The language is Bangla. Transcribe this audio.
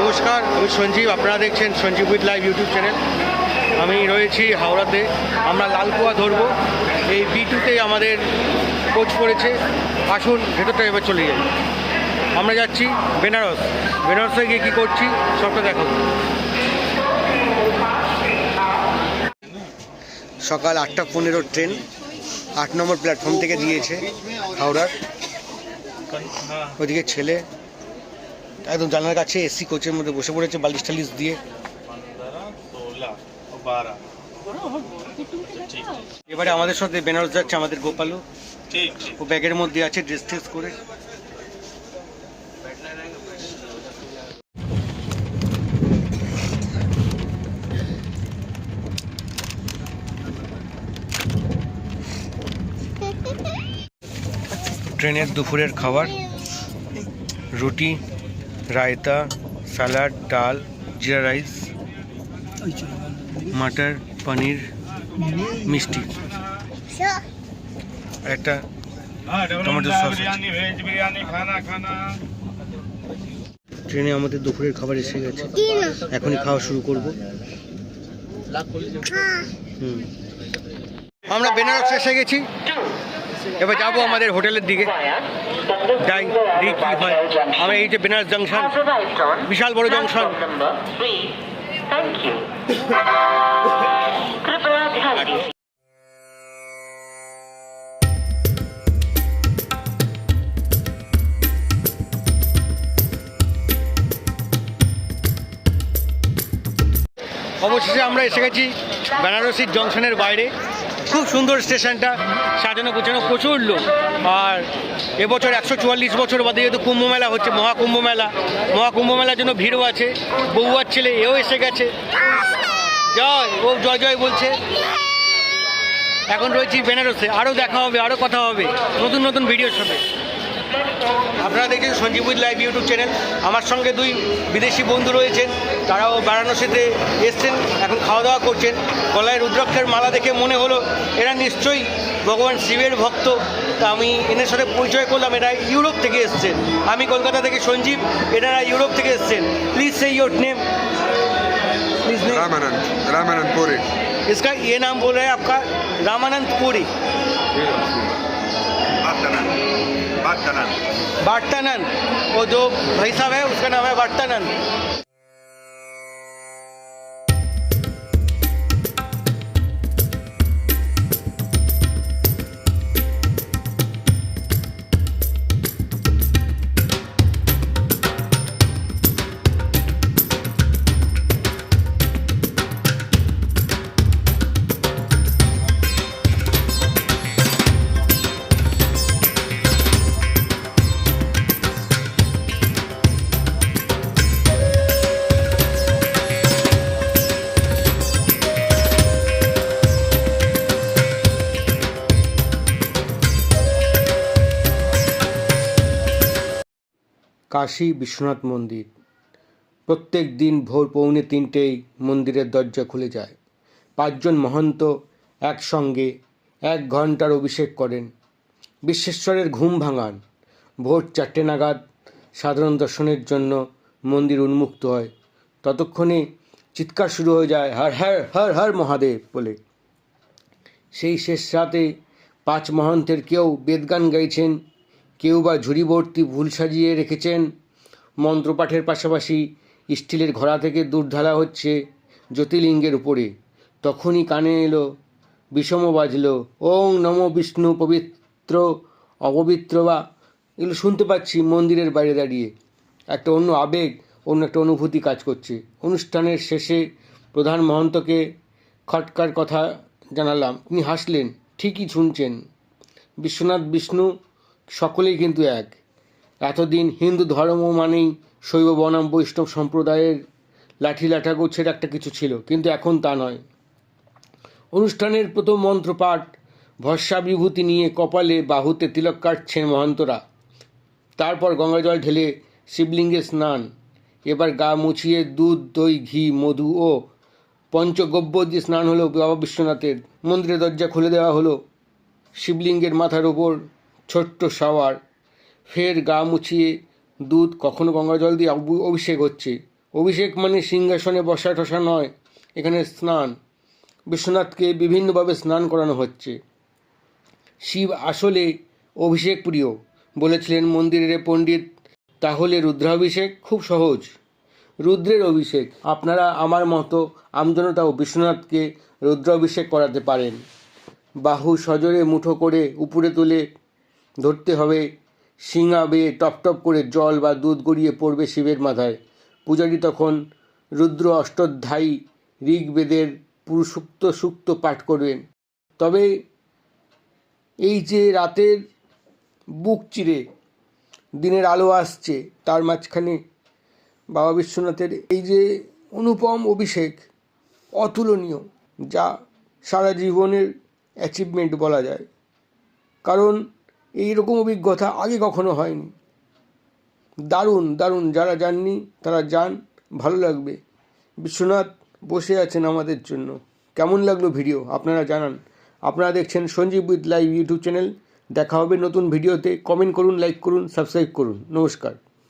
নমস্কার, আমি সঞ্জীব। আপনারা দেখছেন Sanjib with live YouTube channel. আমি রয়েছি হাওড়াতে। আমরা লালকুয়া ধরবো। এই বি টুতে আমাদের কোচ পড়েছে। আসুন, ভেতরটা এবার চলে যাই। আমরা যাচ্ছি বেনারস। বেনারসে গিয়ে কী করছি, সবটা দেখো সকাল আটটা পনেরো ট্রেন আট নম্বর প্ল্যাটফর্ম থেকে দিয়েছে হাওড়ার। ওদিকে ছেলে একদম জানার কাছে এসি কোচের মধ্যে বসে পড়েছে বালিশ টালিশ দিয়ে। এবারে আমাদের সাথে বেনারস যাচ্ছে আমাদের গোপালও। ও ব্যাগের মধ্যে আছে ড্রেস ট্রেস করে। ট্রেনের দুপুরের খাবার, রুটি রায়তা স্যালাড ডাল জিরা রাইস মাটার পনির মিষ্টি। একটা টমেটো সস ট্রেনে আমাদের দুপুরের খাবার এসে গেছে। এখনই খাওয়া শুরু করব। আমরা বেনারস এসে গেছি। এবার যাব আমাদের হোটেলের দিকে। আমি এই যে বেনারস জংশন, বিশাল বড় জংশন। অবশেষে আমরা এসে গেছি বেনারসির জংশনের বাইরে। খুব সুন্দর স্টেশনটা, সাজানো গোছানো প্রচুর লোক। আর এবছর একশো চুয়াল্লিশ বছর বাদে যেহেতু কুম্ভ মেলা হচ্ছে মহাকুম্ভ মেলা মহাকুম্ভ মেলার জন্য ভিড়ও আছে। বউয়ার ছেলে, এও এসে গেছে। জয়, ও জয় জয় বলছে। এখন রয়েছি বেনারসে আরও দেখা হবে আরও কথা হবে। নতুন নতুন ভিডিওর সাথে আপনারা দেখছেন Sanjeev with live YouTube channel আমার সঙ্গে দুই বিদেশি বন্ধু রয়েছেন তারাও বারাণসীতে এসছেন এখন খাওয়া দাওয়া করছেন গলায় রুদ্রাক্ষের মালা দেখে মনে হলো এরা নিশ্চয়ই ভগবান শিবের ভক্ত তা আমি এদের সাথে পরিচয় করলাম এরা ইউরোপ থেকে এসছেন আমি কলকাতা থেকে সঞ্জীব এনারা ইউরোপ থেকে এসছেন please say your name please name Ramanand Ramanand Puri इसका ये नाम बोल रहे हैं आपका रामानंद पुरी भक्तानंद भक्तानंद बाट्टानंद वो जो भाई साहब है उसका नाम है बाट्टानंद কাশী বিশ্বনাথ মন্দির। প্রত্যেক দিন ভোর পৌনে তিনটেই মন্দিরের দরজা খুলে যায়। পাঁচজন মহন্ত একসঙ্গে এক ঘণ্টার অভিষেক করেন। বিশ্বেশ্বরের ঘুম ভাঙান। ভোর চারটে নাগাদ সাধারণ দর্শনের জন্য মন্দির উন্মুক্ত হয়। ততক্ষণে চিৎকার শুরু হয়ে যায়, হর হর হর হর মহাদেব বলে। সেই শেষ রাতে পাঁচ মহন্তের কেউ বেদগান গাইছেন কেউ বা ঝুড়িভর্তি ভুল সাজিয়ে রেখেছেন। মন্ত্রপাঠের পাশাপাশি স্টিলের ঘোড়া থেকে দুধ হচ্ছে জ্যোতির্লিঙ্গের উপরে। তখনই কানে এলো, বিষম বাজলো, ওং নম বিষ্ণু পবিত্র, অপবিত্র বা এগুলো শুনতে পাচ্ছি মন্দিরের বাইরে দাঁড়িয়ে। একটা অন্য আবেগ, অন্য একটা অনুভূতি কাজ করছে। অনুষ্ঠানের শেষে প্রধান মহন্তকে খটকার কথা জানালাম। তিনি হাসলেন, ঠিকই শুনছেন। বিশ্বনাথ বিষ্ণু সকলেই কিন্তু এক। এতদিন হিন্দু ধর্ম মানেই শৈব বনাম বৈষ্ণব সম্প্রদায়ের লাঠি লাঠা গোছের একটা কিছু ছিল, কিন্তু এখন তা নয়। অনুষ্ঠানের প্রথম মন্ত্রপাঠ ভস্যা বিভূতি নিয়ে কপালে বাহুতে তিলক কাটছেন মহন্তরা। তারপর গঙ্গাজল ঢেলে শিবলিঙ্গে স্নান। এবার গা মুছিয়ে দুধ, দই, ঘি, মধু ও পঞ্চগব্য দিয়ে স্নান হলো বাবা বিশ্বনাথের। মন্দিরের দরজা খুলে দেওয়া হলো শিবলিঙ্গের মাথার ওপর। ছোট্ট শাওয়ার, ফের গা মুছিয়ে দুধ কখনো গঙ্গা জল দিয়ে অভিষেক হচ্ছে। অভিষেক মানে সিংহাসনে বসা টসা নয়, এখানে স্নান। বিশ্বনাথকে বিভিন্নভাবে স্নান করানো হচ্ছে। শিব আসলে অভিষেক প্রিয়, বলেছিলেন মন্দিরের পণ্ডিত। তাহলে রুদ্রাভিষেক খুব সহজ। রুদ্রের অভিষেক, আপনারা আমার মতো আমজনতাও বিশ্বনাথকে রুদ্রাভিষেক করাতে পারেন। বাহু সজোরে মুঠো করে উপরে তুলে ধরতে হবে। শিঙা বেয়ে টপ টপ করে জল বা দুধ গড়িয়ে পড়বে শিবের মাথায়। পূজারী তখন রুদ্র অষ্টাধ্যায়ী ঋগ্বেদের পুরুষুক্ত সুক্ত পাঠ করবেন। তবে এই যে রাতের বুক চিরে, দিনের আলো আসছে, তার মাঝখানে বাবা বিশ্বনাথের এই যে অনুপম অভিষেক অতুলনীয়, যা সারা জীবনের অ্যাচিভমেন্ট বলা যায়। কারণ এই রকম অভিজ্ঞতা আগে কখনো হয়নি। দারুণ দারুণ। যারা যাননি, তারা যান, ভালো লাগবে। বিশ্বনাথ বসে আছেন আমাদের জন্য। কেমন লাগল ভিডিও? আপনারা জানান। আপনারা দেখছেন Sanjib with live YouTube channel. দেখা হবে নতুন ভিডিওতে। কমেন্ট করুন, লাইক করুন, সাবস্ক্রাইব করুন। নমস্কার।